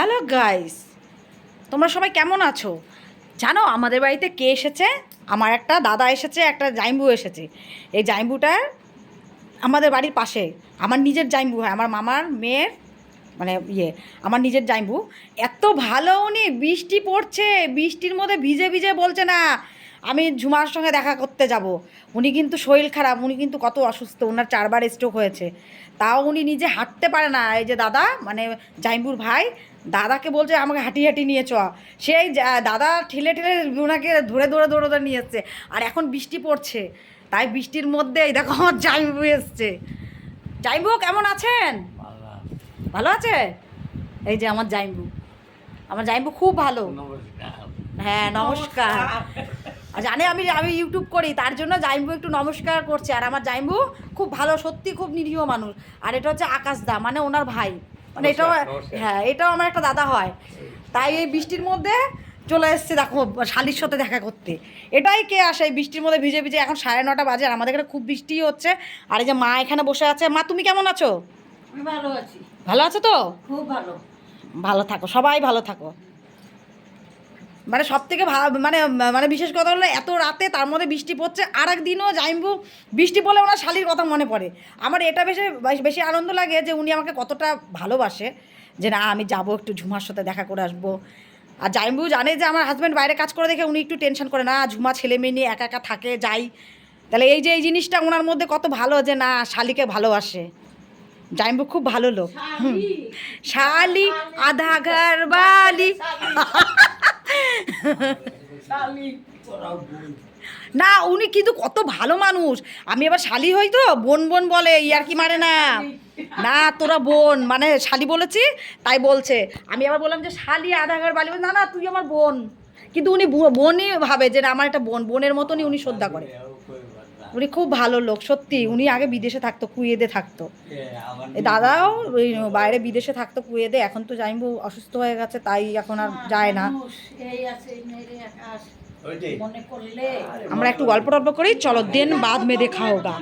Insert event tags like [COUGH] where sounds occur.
Hello guys তোমরা সবাই কেমন আছো? জানো, আমাদের বাড়িতে কে এসেছে? আমার একটা দাদা এসেছে, একটা জাইম্বু এসেছে। এই জাইম্বুটার আমাদের বাড়ির পাশে। আমার নিজের জাইম্বু হয়। আমার মামার মেয়ের মানে ইয়ে আমার নিজের জাইম্বু। এত ভালো উনি, বৃষ্টি পড়ছে, বৃষ্টির মধ্যে ভিজে ভিজে বলছে না, আমি ঝুমার সঙ্গে দেখা করতে যাব। উনি কিন্তু শরীর খারাপ, উনি কিন্তু কত অসুস্থ ওনার চারবার স্ট্রোক হয়েছে। তাও উনি নিজে হাঁটতে পারে না। এই যে দাদা মানে জাইম্বুর ভাই দাদাকে বলছে, আমাকে হাঁটি হাঁটি নিয়ে চ। সেই দাদা ঠেলে ঠেলে ওনাকে ধরে ধরে ধরে ধরে নিয়ে এসছে। আর এখন বৃষ্টি পড়ছে, তাই বৃষ্টির মধ্যে দেখো আমার জাইম্বু এসছে। জাইম্বু কেমন আছেন? ভালো আছে? এই যে আমার জাইম্বু আমার জাইম্বু খুব ভালো। হ্যাঁ নমস্কার। জানে আমি আমি ইউটিউব করি, তার জন্য জাইম্বু একটু নমস্কার করছে। আর আমার জাইম্বু খুব ভালো, সত্যি খুব নিরীহ মানুষ। আর এটা হচ্ছে আকাশদা মানে ওনার ভাই। মানে এটাও। হ্যাঁ এটাও আমার একটা দাদা হয়। তাই এই বৃষ্টির মধ্যে চলে এসছে দেখো শালির সাথে দেখা করতে। এটাই কে আসে এই বৃষ্টির মধ্যে ভিজে ভিজে? এখন সাড়ে নটা বাজে আর আমাদের এখানে খুব বৃষ্টি হচ্ছে। আর এই যে মা এখানে বসে আছে। মা তুমি কেমন আছো? ভালো আছি। ভালো আছো তো? খুব ভালো। ভালো থাকো সবাই ভালো থাকো। মানে সব থেকে মানে মানে বিশেষ কথা হলো এত রাতে তার মধ্যে বৃষ্টি পড়ছে আর একদিনও জাইম্বু, বৃষ্টি পড়লে ওনার শালির কথা মনে পড়ে। আমার এটা বেশি বেশি আনন্দ লাগে যে উনি আমাকে কতটা ভালোবাসে, যে না, আমি যাব একটু ঝুমার সাথে দেখা করে আসব। আর জাইম্বু জানে যে আমার হাজব্যান্ড বাইরে কাজ করে দেখে উনি একটু টেনশন করে, না, ঝুমা ছেলে মেয়ে নিয়ে একা একা থাকে, যাই। তাহলে এই যে, এই জিনিসটা ওনার মধ্যে কত ভালো যে, না, শালিকে ভালোবাসে। জাইম্বু খুব ভালো লোক। শালি, আধা ঘর বালি। [LAUGHS] না, উনি কিন্তু কত ভালো মানুষ। আমি এবার শালি হই তো, বোন বোন বলে ইয়ার কি মারে না? না, তোরা বোন। মানে শালি বলেছি, তাই বলছে। আমি আবার বললাম যে, শালি আধা ঘর বালি, না না, তুই আমার বোন। কিন্তু উনি বোনই ভাবে যে আমার একটা বোন বোনের মতনই উনি শ্রদ্ধা করে। উনি খুব ভালো লোক সত্যি। উনি আগে বিদেশে থাকতো কুয়েদে থাকতো। এই দাদাও ওই বাইরে বিদেশে থাকতো কুয়েদে এখন তো জাইম্বু অসুস্থ হয়ে গেছে তাই এখন আর যায় না। মানুষ, এই আছে এই মেরে আকাশ মনে করলে আমরা একটু গল্প টল্প করি চলো দেন বাদ মে দেখা হোগা